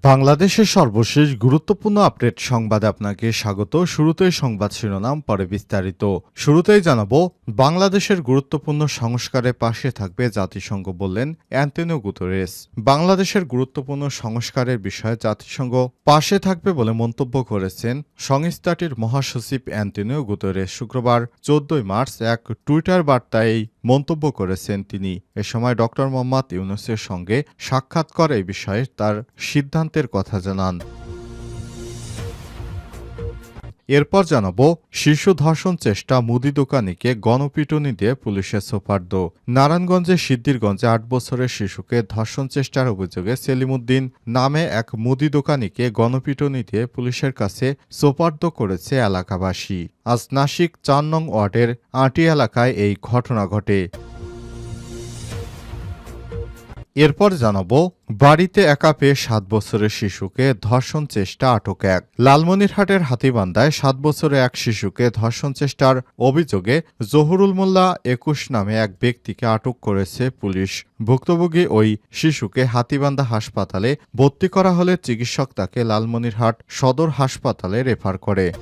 বাংলাদেশের সর্বশেষ গুরুত্বপূর্ণ আপডেট সংবাদে আপনাকে স্বাগত। শুরুতেই সংবাদ শিরোনাম, পরে বিস্তারিত। শুরুতেই জানাব, বাংলাদেশের গুরুত্বপূর্ণ সংস্কারের পাশে থাকবে জাতিসংঘ বললেন অ্যান্টনিও গুতরেস। বাংলাদেশের গুরুত্বপূর্ণ সংস্কারের বিষয়ে জাতিসংঘ পাশে থাকবে বলে মন্তব্য করেছেন সংস্থাটির মহাসচিব অ্যান্টনিও গুতরেস। শুক্রবার চোদ্দই মার্চ এক টুইটার বার্তায় মন্তব্য করেছেন তিনি। এ সময় ডক্টর মোহাম্মদ ইউনুসের সঙ্গে সাক্ষাৎ করে এই বিষয়ে তার সিদ্ধান্তের কথা জানান। এরপর জানাব শিশু ধর্ষণ চেষ্টা মুদি দোকানিকে গণপিটুনি দিয়ে পুলিশের সোপার্দ। নারায়ণগঞ্জের সিদ্ধিরগঞ্জে আট বছরের শিশুকে ধর্ষণ চেষ্টার অভিযোগে সেলিমুদ্দিন নামে এক মুদি দোকানিকে গণপিটুনি দিয়ে পুলিশের কাছে সোপার্দ করেছে এলাকাবাসী। আজ নাসিক চার নং ওয়ার্ডের আটি এলাকায় এই ঘটনা ঘটে। এরপর জানাব, বাড়িতে একা পেয়ে সাত বছরের শিশুকে ধর্ষণ চেষ্টা আটক এক। লালমনিরহাটের হাতিবান্ধায় সাত বছরের এক শিশুকে ধর্ষণ চেষ্টার অভিযোগে জহুরুল মোল্লা একুশ নামে এক ব্যক্তিকে আটক করেছে পুলিশ। ভুক্তভোগী ওই শিশুকে হাতিবান্ধা হাসপাতালে ভর্তি করা হলে চিকিৎসক তাকে লালমনিরহাট সদর হাসপাতালে রেফার করে।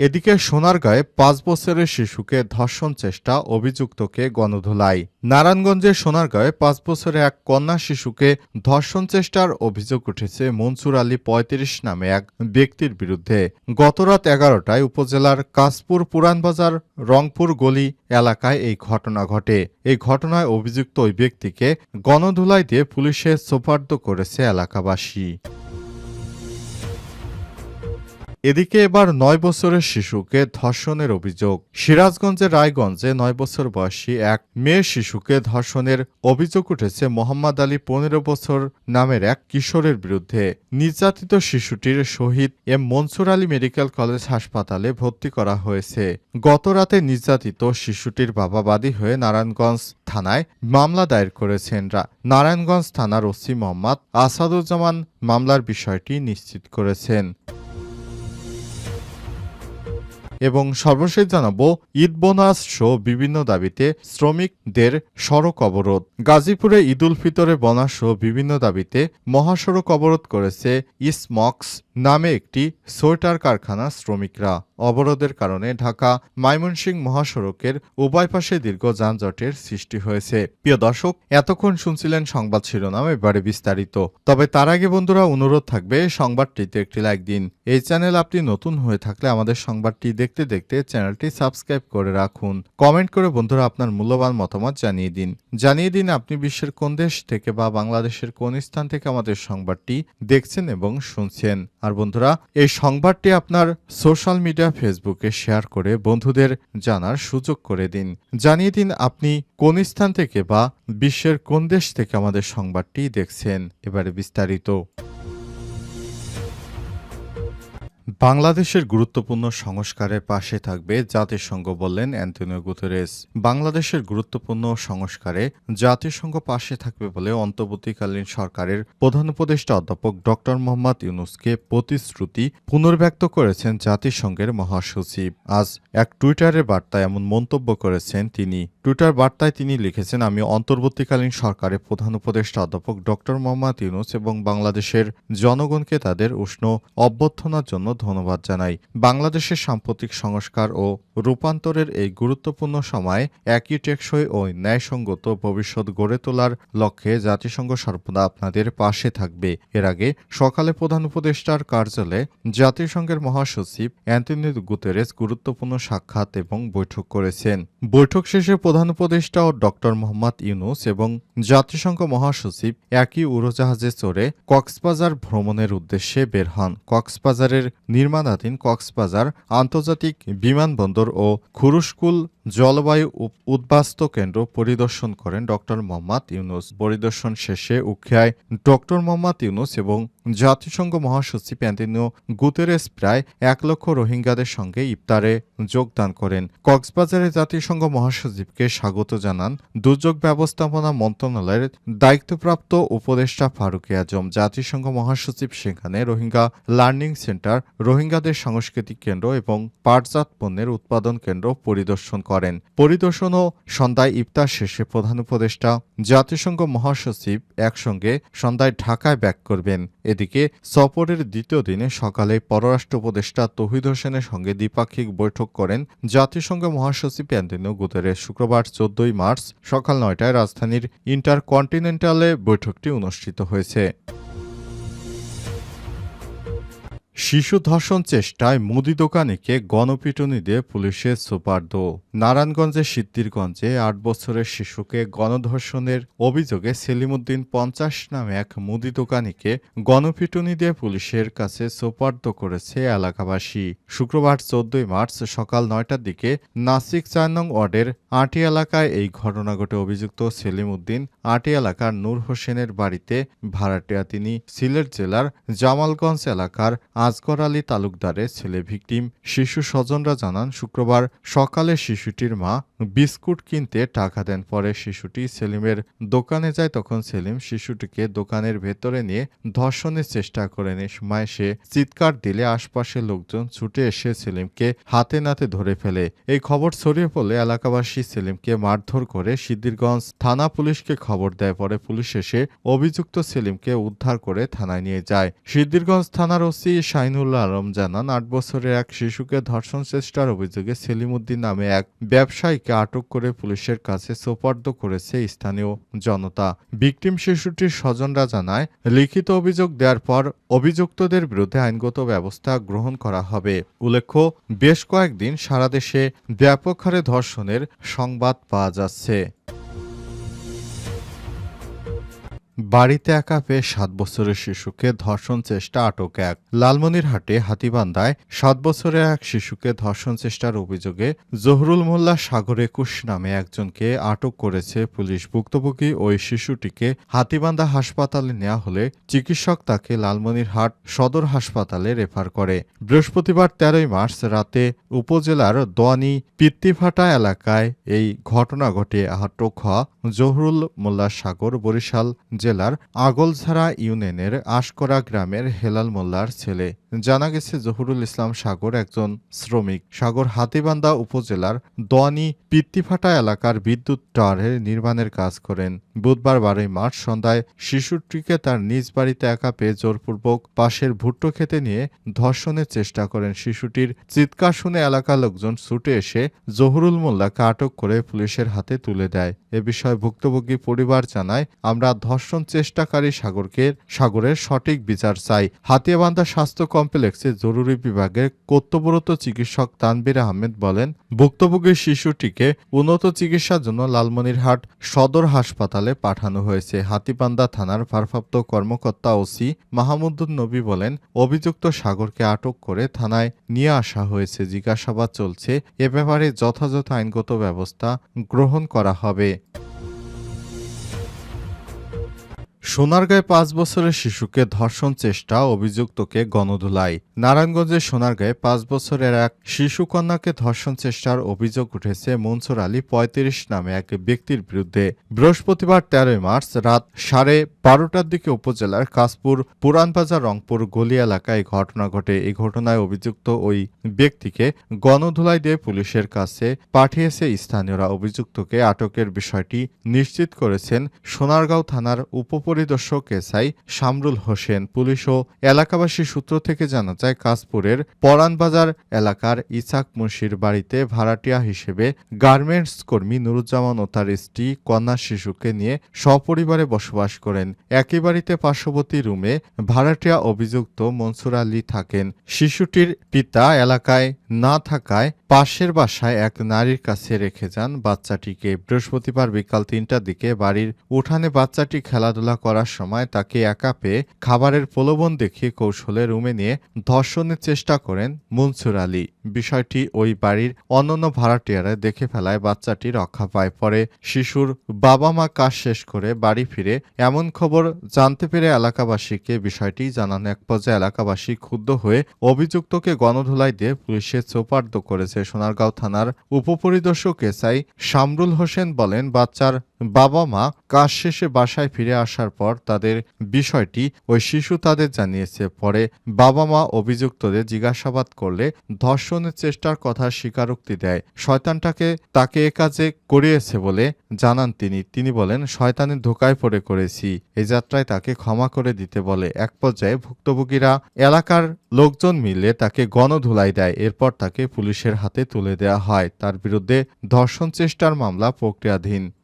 এদিকে সোনারগাঁয়ে পাঁচ বছরের শিশুকে ধর্ষণ চেষ্টা অভিযুক্তকে গণধোলাই। নারায়ণগঞ্জের সোনারগাঁয়ে পাঁচ বছরের এক কন্যা শিশুকে ধর্ষণ চেষ্টার অভিযোগ উঠেছে মনসুর আলী পঁয়ত্রিশ নামে এক ব্যক্তির বিরুদ্ধে। গতরাত এগারোটায় উপজেলার কাশপুর পুরানবাজার রংপুর গলি এলাকায় এই ঘটনা ঘটে। এই ঘটনায় অভিযুক্ত ওই ব্যক্তিকে গণধুলাই দিয়ে পুলিশে সোপার্দ করেছে এলাকাবাসী। এদিকে এবার নয় বছরের শিশুকে ধর্ষণের অভিযোগ। সিরাজগঞ্জের রায়গঞ্জে নয় বছর বয়সী এক মেয়ে শিশুকে ধর্ষণের অভিযোগ উঠেছে মোহাম্মদ আলী পনেরো বছর নামের এক কিশোরের বিরুদ্ধে। নির্যাতিত শিশুটির Shaheed M Monsur Ali medical college হাসপাতালে ভর্তি করা হয়েছে। গত রাতে নির্যাতিত শিশুটির বাবা বাদী হয়ে নারায়ণগঞ্জ থানায় মামলা দায়ের করেছেন নারায়ণগঞ্জ থানার ওসি মোহাম্মদ আসাদুজ্জামান মামলার বিষয়টি নিশ্চিত করেছেন। এবং সর্বশেষ জানাব, ঈদ বোনাস সহ বিভিন্ন দাবিতে শ্রমিকদের সড়ক অবরোধ। গাজীপুরে ঈদ উল ফিতরে বোনাস সহ বিভিন্ন দাবিতে মহাসড়ক অবরোধ করেছে ইসমক্স নামে একটি সোয়েটার কারখানা শ্রমিকরা। অবরোধের কারণে ঢাকা ময়মনসিংহ মহাসড়কের উভয় পাশে দীর্ঘ যানজটের সৃষ্টি হয়েছে। প্রিয় দর্শক, এতক্ষণ শুনছিলেন সংবাদ শিরোনাম, এবারে বিস্তারিত। তবে তার আগে বন্ধুরা, অনুরোধ থাকবে সংবাদটিতে একটি লাইক দিন। এই চ্যানেল আপনি নতুন হয়ে থাকলে আমাদের সংবাদটি দেখতে দেখতে চ্যানেলটি সাবস্ক্রাইব করে রাখুন। কমেন্ট করে বন্ধুরা আপনার মূল্যবান মতামত জানিয়ে দিন। জানিয়ে দিন আপনি বিশ্বের কোন দেশ থেকে বা বাংলাদেশের কোন স্থান থেকে আমাদের সংবাদটি দেখছেন এবং শুনছেন। আর বন্ধুরা, এই সংবাদটি আপনার সোশ্যাল মিডিয়া ফেসবুকে শেয়ার করে বন্ধুদের জানার সুযোগ করে দিন। জানিয়ে দিন আপনি কোন স্থান থেকে বা বিশ্বের কোন দেশ থেকে আমাদের সংবাদটি দেখছেন। এবারে বিস্তারিত। বাংলাদেশের গুরুত্বপূর্ণ সংস্কারের পাশে থাকবে জাতিসংঘ বললেন অ্যান্টনিও গুতেরেস। বাংলাদেশের গুরুত্বপূর্ণ সংস্কারে জাতিসংঘ পাশে থাকবে বলে অন্তর্বর্তীকালীন সরকারের প্রধান উপদেষ্টা অধ্যাপক ড মোহাম্মদ ইউনুসকে প্রতিশ্রুতি পুনর্ব্যক্ত করেছেন জাতিসংঘের মহাসচিব। আজ এক টুইটারের বার্তায় এমন মন্তব্য করেছেন তিনি। টুইটার বার্তায় তিনি লিখেছেন, আমি অন্তর্বর্তীকালীন সরকারের প্রধান উপদেষ্টা অধ্যাপক ড. মোহাম্মদ ইউনুস এবং বাংলাদেশের জনগণকে তাদের উষ্ণ অভ্যর্থনার জন্য ধন্যবাদ জানাই। বাংলাদেশের সাম্প্রতিক সংস্কার ও রূপান্তরের এই গুরুত্বপূর্ণ সময়ে একই টেকসই ও ন্যায়সঙ্গত ভবিষ্যৎ গড়ে তোলার লক্ষ্যে জাতিসংঘ সর্বদা আপনাদের পাশে থাকবে। এর আগে সকালে প্রধান উপদেষ্টার কার্যালয়ে জাতিসংঘের মহাসচিব অ্যান্টনি গুতেরেস গুরুত্বপূর্ণ সাক্ষাৎ এবং বৈঠক করেছেন। বৈঠক শেষে প্রধান উপদেষ্টা ও ডক্টর মোহাম্মদ ইউনুস এবং জাতিসংঘ মহাসচিব একই উড়োজাহাজে চড়ে কক্সবাজার ভ্রমণের উদ্দেশ্যে বের হন। কক্সবাজারের নির্মাণাধীন কক্সবাজার আন্তর্জাতিক বিমানবন্দর ও খুরুশকুল জলবায়ু উদ্বাস্তু কেন্দ্র পরিদর্শন করেন ডক্টর মোহাম্মদ ইউনুস। পরিদর্শন শেষে উখিয়ায় ডক্টর মোহাম্মদ ইউনুস এবং জাতিসংঘ মহাসচিব অ্যান্টনিও গুতেরেস প্রায় এক লক্ষ রোহিঙ্গাদের সঙ্গে ইফতারে যোগদান করেন। কক্সবাজারে জাতিসংঘ মহাসচিবকে স্বাগত জানান দুর্যোগ ব্যবস্থাপনা মন্ত্রণালয়ের দায়িত্বপ্রাপ্ত উপদেষ্টা ফারুকি আজম। জাতিসংঘ মহাসচিব সেখানে রোহিঙ্গা লার্নিং সেন্টার, রোহিঙ্গাদের সাংস্কৃতিক কেন্দ্র এবং পাটজাত পণ্যের উৎপাদন কেন্দ্র পরিদর্শন করেন। পরিদর্শন ও সন্ধ্যায় ইফতার শেষে প্রধান উপদেষ্টা, জাতিসংঘ মহাসচিব একসঙ্গে সন্ধ্যায় ঢাকায় ব্যাক করবেন। এদিকে সফরের দ্বিতীয় দিনে সকালে পররাষ্ট্র উপদেষ্টা তহিদ হোসেনের সঙ্গে দ্বিপাক্ষিক বৈঠক করেন জাতিসংঘ মহাসচিব অ্যান্টনিও গুতেরেস। শুক্রবার চোদ্দই মার্চ সকাল নয়টায় রাজধানীর ইন্টারকন্টিনেন্টালে বৈঠকটি অনুষ্ঠিত হয়েছে। শিশু ধর্ষণ চেষ্টায় মুদি দোকানিকে গণপিটুনি দিয়ে পুলিশের সুপার্দ। নারায়ণগঞ্জের সিদ্ধিরগঞ্জে আট বছরের শিশুকে গণধর্ষণের অভিযোগে সেলিমুদ্দিন পঞ্চাশ নামে এক মুদি দোকানিকে গণপিটুনি দিয়ে পুলিশের কাছে সোপার্দ করেছে এলাকাবাসী। শুক্রবার চোদ্দই মার্চ সকাল নয়টার দিকে নাসিক চার নং ওয়ার্ডের আটি এলাকায় এই ঘটনা ঘটে। অভিযুক্ত সেলিম উদ্দিন আটি এলাকার নূর হোসেনের বাড়িতে ভাড়াটিয়া তিনি সিলেট জেলার জামালগঞ্জ এলাকার আজগর আলী তালুকদারের ছেলে ভিকটিম। শিশু স্বজনরা জানান, শুক্রবার সকালে শিশুটির মা বিস্কুট কিনতে টাকা দেন। পরে শিশুটি সেলিমের দোকানে যায়। তখন সেলিম শিশুটিকে দোকানের ভেতরে নিয়ে ধর্ষণের চেষ্টা করেন এ সময় সে চিৎকার দিলে আশপাশের লোকজন ছুটে এসে সেলিমকে হাতে নাতে ধরে ফেলে। এই খবর ছড়িয়ে পড়লে এলাকাবাসী সেলিমকে মারধর করে সিদ্দিরগঞ্জ থানা পুলিশকে খবর দেয়। পরে পুলিশ এসে অভিযুক্ত সেলিমকে উদ্ধার করে থানায় নিয়ে যায়। সিদ্দিরগঞ্জ থানার ওসি শাহিনুল্লাহ আলম জানান, আট বছরের এক শিশুকে ধর্ষণ চেষ্টার অভিযোগে সেলিম উদ্দিন নামে এক ব্যবসায়ীকে আটক করে পুলিশের কাছে সোপর্দ করেছে স্থানীয় জনতা। ভিকটিম শিশুটির স্বজনরা জানায়, লিখিত অভিযোগ দেওয়ার পর অভিযুক্তদের বিরুদ্ধে আইনগত ব্যবস্থা গ্রহণ করা হবে। উল্লেখ্য, বেশ কয়েকদিন সারা দেশে ব্যাপক হারে ধর্ষণের সংবাদ পাওয়া যাচ্ছে। বাড়িতে একা পেয়ে সাত বছরের শিশুকে ধর্ষণ চেষ্টা আটক এক। লালমনিরহাটে হাতিবান্ধায় সাত বছরের এক শিশুকে ধর্ষণ চেষ্টার অভিযোগে জহরুল মোল্লা সাগর একুশ নামে একজনকে আটক করেছে পুলিশ। ভুক্তভোগী ওই শিশুটিকে হাতিবান্ধা হাসপাতালে নেওয়া হলে চিকিৎসক তাকে লালমনিরহাট সদর হাসপাতালে রেফার করে। বৃহস্পতিবার তেরোই মার্চ রাতে উপজেলার দোয়ানি পিত্তিফাটা এলাকায় এই ঘটনা ঘটে। আটক হওয়া জহরুল মোল্লা সাগর বরিশাল জেলার আগলছাড়া ইউনিয়নের আশকরা গ্রামের হেলাল মোল্লার ছেলে। জানা গেছে জহুরুল ইসলাম সাগর একজন শ্রমিক। সাগর হাতিবান্ধা উপজেলার দোয়ানি পিত্তিফাটা এলাকার বিদ্যুৎ টাওয়ারের নির্মাণের কাজ করেন। বুধবার বারোই মার্চ সন্ধ্যায় শিশুটিকে তার নিজ বাড়িতে একা পেয়ে জোরপূর্বক পাশের ভুট্টো খেতে নিয়ে ধর্ষণের চেষ্টা করেন শিশুটির। চিৎকার শুনে এলাকার লোকজন ছুটে এসে জহুরুল মোল্লাকে আটক করে পুলিশের হাতে তুলে দেয়। এ বিষয়ে ভুক্তভোগী পরিবার জানায়, আমরা ধর্ষণ চেষ্টাকারী সাগরকে সাগরের সঠিক বিচার চাই। হাতিয়াবান্ধা স্বাস্থ্য কমপ্লেক্সে জরুরি বিভাগের কর্তব্যরত চিকিৎসক তানবির আহমেদ বলেন, ভুক্তভোগী শিশুটিকে উন্নত চিকিৎসার জন্য লালমনিরহাট সদর হাসপাতালে পাঠানো হয়েছে। হাতিবান্ধা থানার ভারপ্রাপ্ত কর্মকর্তা ওসি মাহমুদুল নবী বলেন, অভিযুক্ত সাগরকে আটক করে থানায় নিয়ে আসা হয়েছে। জিজ্ঞাসাবাদ চলছে। এ ব্যাপারে যথাযথ আইনগত ব্যবস্থা গ্রহণ করা হবে। সোনারগাঁয়ে পাঁচ বছরের শিশুকে ধর্ষণ চেষ্টা, অভিযুক্তকে গণধুলাই। নারায়ণগঞ্জের সোনারগাঁয়ে পাঁচ বছরের এক শিশুকন্যাকে ধর্ষণ চেষ্টার অভিযোগ উঠেছে মনসুর আলী পঁয়ত্রিশ নামে এক ব্যক্তির বিরুদ্ধে। বৃহস্পতিবার তেরোই মার্চ রাত সাড়ে বারোটার দিকে উপজেলার কাশপুর পুরানবাজার রংপুর গলি এলাকায় ঘটনা ঘটে। এই ঘটনায় অভিযুক্ত ওই ব্যক্তিকে গণধুলাই দিয়ে পুলিশের কাছে পাঠিয়েছে স্থানীয়রা। অভিযুক্তকে আটকের বিষয়টি নিশ্চিত করেছেন সোনারগাঁও থানার উপপরিদর্শক এসআই শামরুল হোসেন পুলিশ ও এলাকাবাসী সূত্র থেকে জানা যায়, কাশপুরের পরানবাজার এলাকার ইসাক মুন্সির বাড়িতে ভাড়াটিয়া হিসেবে গার্মেন্টস কর্মী নুরুজ্জামান ও তার স্ত্রী কন্যা শিশুকে নিয়ে সপরিবারে বসবাস করেন। একই বাড়িতে পার্শ্ববর্তী রুমে ভাড়াটিয়া অভিযুক্ত মনসুর আলী থাকেন। শিশুটির পিতা এলাকায় না থাকায় পাশের বাসায় এক নারীর কাছে রেখে যান বাচ্চাটিকে। বৃহস্পতিবার বিকাল তিনটার দিকে বাড়ির উঠানে বাচ্চাটি খেলাধুলা করার সময় তাকে একা পেয়ে খাবারের প্রলোভন দেখিয়ে কৌশলে রুমে নিয়ে ধর্ষণের চেষ্টা করেন মনসুর আলী। বিষয়টি ওই বাড়ির অন্যান্য ভাড়াটিয়ারা দেখে ফেলায় বাচ্চাটি রক্ষা পায়। পরে শিশুর বাবা মা কাজ শেষ করে বাড়ি ফিরে এমন খবর জানতে পেরে এলাকাবাসীকে বিষয়টি জানান। এক পর্যায়ে এলাকাবাসী ক্ষুব্ধ হয়ে অভিযুক্তকে গণধোলাই দিয়ে পুলিশে চোপার্দ করেছে। সোনারগাঁও থানার উপপরিদর্শক এসআই শামরুল হোসেন বলেন, বাচ্চার বাবা মা কাজ শেষে বাসায় ফিরে আসার পর তাদের বিষয়টি ওই শিশু তাদের জানিয়েছে। পরে বাবা মা অভিযুক্তদের জিজ্ঞাসাবাদ করলে ধর্ষণের চেষ্টার কথা স্বীকারোক্তি দেয়। শয়তানটাকে তাকে এ কাজে করিয়েছে বলে জানান তিনি। তিনি বলেন, শয়তানের ধোকায় পড়ে করেছি। এই যাত্রায় তাকে ক্ষমা করে দিতে বলে। এক পর্যায়ে ভুক্তভোগীরা এলাকার লোকজন মিলে তাকে গণধুলাই দেয়। এরপর তাকে পুলিশের হাতে তুলে দেওয়া হয়। তার বিরুদ্ধে ধর্ষণ চেষ্টার মামলা প্রক্রিয়াধীন।